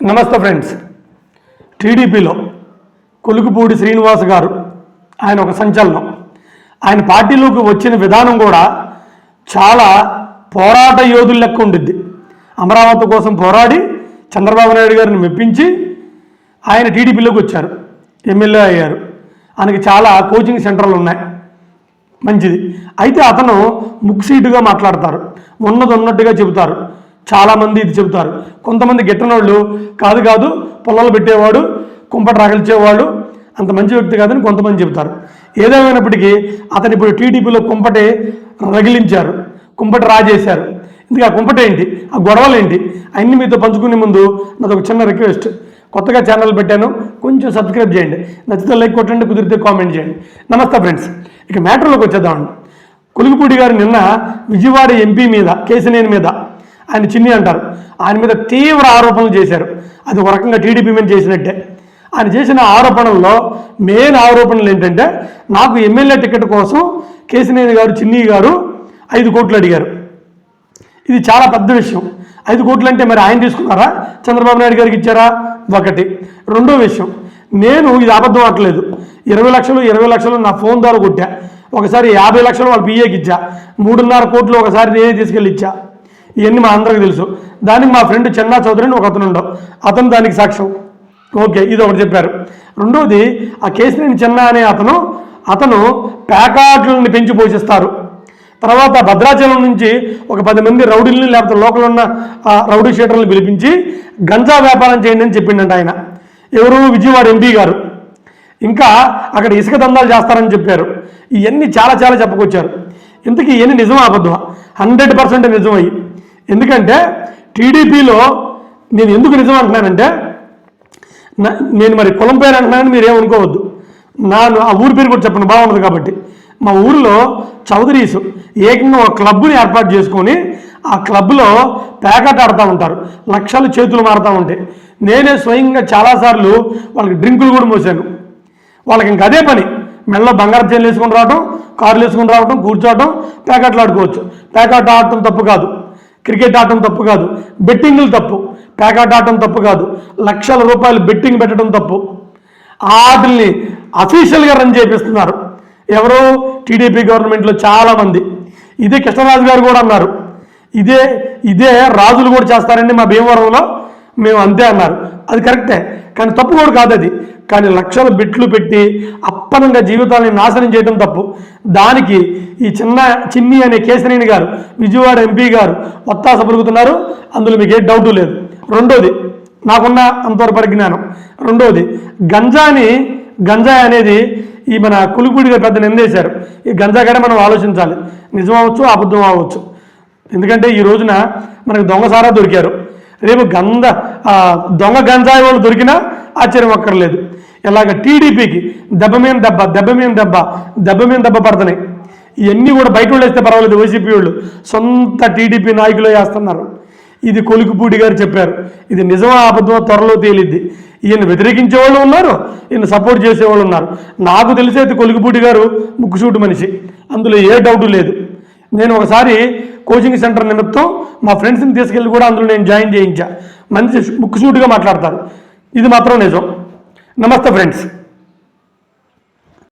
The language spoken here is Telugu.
నమస్తే ఫ్రెండ్స్. టీడీపీలో కొలుకుపూడి శ్రీనివాస్ గారు ఆయన ఒక సంచలనం. ఆయన పార్టీలోకి వచ్చిన విధానం కూడా చాలా పోరాట యోధుల లెక్క ఉండిద్ది. అమరావతి కోసం పోరాడి చంద్రబాబు నాయుడు గారిని మెప్పించి ఆయన టీడీపీలోకి వచ్చారు. ఎమ్మెల్యే అయ్యారు. ఆయనకి చాలా కోచింగ్ సెంటర్లు ఉన్నాయి. మంచిది. అయితే అతను ముక్సీటుగా మాట్లాడతారు. ఉన్నది ఉన్నట్టుగా చెబుతారు. చాలామంది ఇది చెబుతారు. కొంతమంది గిట్టనోళ్ళు కాదు కాదు పొలాలు పెట్టేవాడు కుంపట రాగలిచేవాడు అంత మంచి వ్యక్తి కాదని కొంతమంది చెబుతారు. ఏదేమైనప్పటికీ అతను ఇప్పుడు టీడీపీలో కుంపటి రగిలించారు కుంపటి రాజేశారు. ఇందుకు ఆ కుంపట ఏంటి? ఆ గొడవలు ఏంటి? అన్ని మీతో పంచుకునే ముందు నాది ఒక చిన్న రిక్వెస్ట్. కొత్తగా ఛానల్ పెట్టాను కొంచెం సబ్స్క్రైబ్ చేయండి. నచ్చితే లైక్ కొట్టండి కుదిరితే కామెంట్ చేయండి. నమస్తే ఫ్రెండ్స్ ఇక మ్యాటర్లోకి వచ్చేద్దామండి కొలుగుపూడి గారు నిన్న విజయవాడ ఎంపీ మీద కేసినేని మీద ఆయన చిన్ని అంటారు. ఆయన మీద తీవ్ర ఆరోపణలు చేశారు. అది ఒక రకంగా టీడీపీ మీద చేసినట్టే. ఆయన చేసిన ఆరోపణల్లో మెయిన్ ఆరోపణలు ఏంటంటే నాకు ఎమ్మెల్యే టికెట్ కోసం కేసినేని గారు చిన్ని గారు ఐదు కోట్లు అడిగారు. ఇది చాలా పెద్ద విషయం. ఐదు కోట్లు అంటే మరి ఆయన తీసుకున్నారా? చంద్రబాబు నాయుడు గారికి ఇచ్చారా? ఒకటి. రెండో విషయం నేను ఇది అబద్ధం అట్లేదు ఇరవై లక్షలు ఇరవై లక్షలు నా ఫోన్ ద్వారా కొట్టా. ఒకసారి యాభై లక్షలు వాళ్ళ పిఏకి ఇచ్చా. మూడున్నర కోట్లు ఒకసారి నేనే తీసుకెళ్ళి ఇచ్చా. ఇవన్నీ మా అందరికి తెలుసు. దానికి మా ఫ్రెండ్ చెన్నా చౌదరి అని ఒక అతను ఉండవు. అతను దానికి సాక్ష్యం. ఓకే ఇది ఒకటి చెప్పారు. రెండోది ఆ కేసినేని చెన్నా అనే అతను అతను ప్యాకాట్లని పెంచి పోషిస్తారు. తర్వాత భద్రాచలం నుంచి ఒక పది మంది రౌడీల్ని లేకపోతే లోకల్ ఉన్న రౌడీ షీటర్లను పిలిపించి గంజా వ్యాపారం చేయండి అని చెప్పిండంట ఆయన. ఎవరు? విజయవాడ ఎంపీ గారు. ఇంకా అక్కడ ఇసుక దందాలు చేస్తారని చెప్పారు. ఇవన్నీ చాలా చాలా చెప్పుకొచ్చారు. ఇంతకీ ఇవన్నీ నిజమా అబద్ధమా? హండ్రెడ్ పర్సెంట్ నిజమయ్యి. ఎందుకంటే టీడీపీలో నేను ఎందుకు నిజం అంటున్నానంటే నేను మరి కులం పేరు అంటున్నానని మీరు ఏమనుకోవద్దు. నా ఆ ఊరి పేరు కూడా చెప్పండి బాగుంటుంది కాబట్టి. మా ఊరిలో చౌదరీస్ ఏకంగా ఒక క్లబ్ని ఏర్పాటు చేసుకొని ఆ క్లబ్లో ప్యాకెట్ ఆడుతూ ఉంటారు. లక్షలు చేతులు మారుతూ ఉంటాయి. నేనే స్వయంగా చాలాసార్లు వాళ్ళకి డ్రింకులు కూడా మోసాను. వాళ్ళకి ఇంక అదే పని. మెల్ల బంగారు చైన్లు వేసుకొని రావడం కార్లు వేసుకొని రావడం కూర్చోవడం ప్యాకెట్లు ఆడుకోవచ్చు. ప్యాకెట్ ఆడటం తప్పు కాదు. క్రికెట్ ఆడటం తప్పు కాదు. బెట్టింగ్లు తప్పు. ప్యాకెట్ ఆడటం తప్పు కాదు. లక్షల రూపాయలు బెట్టింగ్ పెట్టడం తప్పు. వాటిల్ని అఫీషియల్గా రన్ చేపిస్తున్నారు. ఎవరో టీడీపీ గవర్నమెంట్లో చాలామంది. ఇదే కృష్ణరాజు గారు కూడా అన్నారు. ఇదే ఇదే రాజులు కూడా చేస్తారండి మా భీమవరంలో. మేము అంతే అన్నారు. అది కరెక్టే. కానీ తప్పు కూడా కాదు అది కానీ లక్షల బిట్లు పెట్టి అప్పనంగా జీవితాన్ని నాశనం చేయడం తప్పు. దానికి ఈ చిన్న చిన్ని అనే కేశనేని గారు విజయవాడ ఎంపీ గారు ఒత్తాస పలుకుతున్నారు. అందులో మీకు ఏ డౌటు లేదు. రెండోది నాకున్న అంతవరకు పరిజ్ఞానం. రెండోది గంజాని గంజాయి అనేది ఈ మన కులుపుడిగా పెద్ద నిందేశారు ఈ గంజా కూడా మనం ఆలోచించాలి. నిజం అవ్వచ్చు అబద్ధం అవ్వచ్చు. ఎందుకంటే ఈ రోజున మనకు దొంగసారా దొరికారు. రేపు గంధ దొంగ గంజాయి వాళ్ళు దొరికినా ఆశ్చర్యం అక్కర్లేదు. ఇలాగ టీడీపీకి దెబ్బ మీద దెబ్బ దెబ్బ మీద దెబ్బ దెబ్బ మీద దెబ్బ పడుతున్నాయి. ఇవన్నీ కూడా బయట వాళ్ళు వేస్తే పర్వాలేదు వైసీపీ వాళ్ళు. సొంత టీడీపీ నాయకులు వేస్తున్నారు. ఇది కొలికిపూడి గారు చెప్పారు. ఇది నిజమా అబద్ధమో త్వరలో తేలిద్ది. ఈయన వ్యతిరేకించే వాళ్ళు ఉన్నారు ఈయన సపోర్ట్ చేసేవాళ్ళు ఉన్నారు. నాకు తెలిసేది కొలికిపూడి గారు ముక్కుసూటి మనిషి. అందులో ఏ డౌట్ లేదు. నేను ఒకసారి కోచింగ్ సెంటర్ నిమిత్తం మా ఫ్రెండ్స్ని తీసుకెళ్ళి కూడా అందులో నేను జాయిన్ చేయించా. మంచి ముక్కుసూటిగా మాట్లాడతారు. ఇది మాత్రం నిజం. నమస్తే ఫ్రెండ్స్.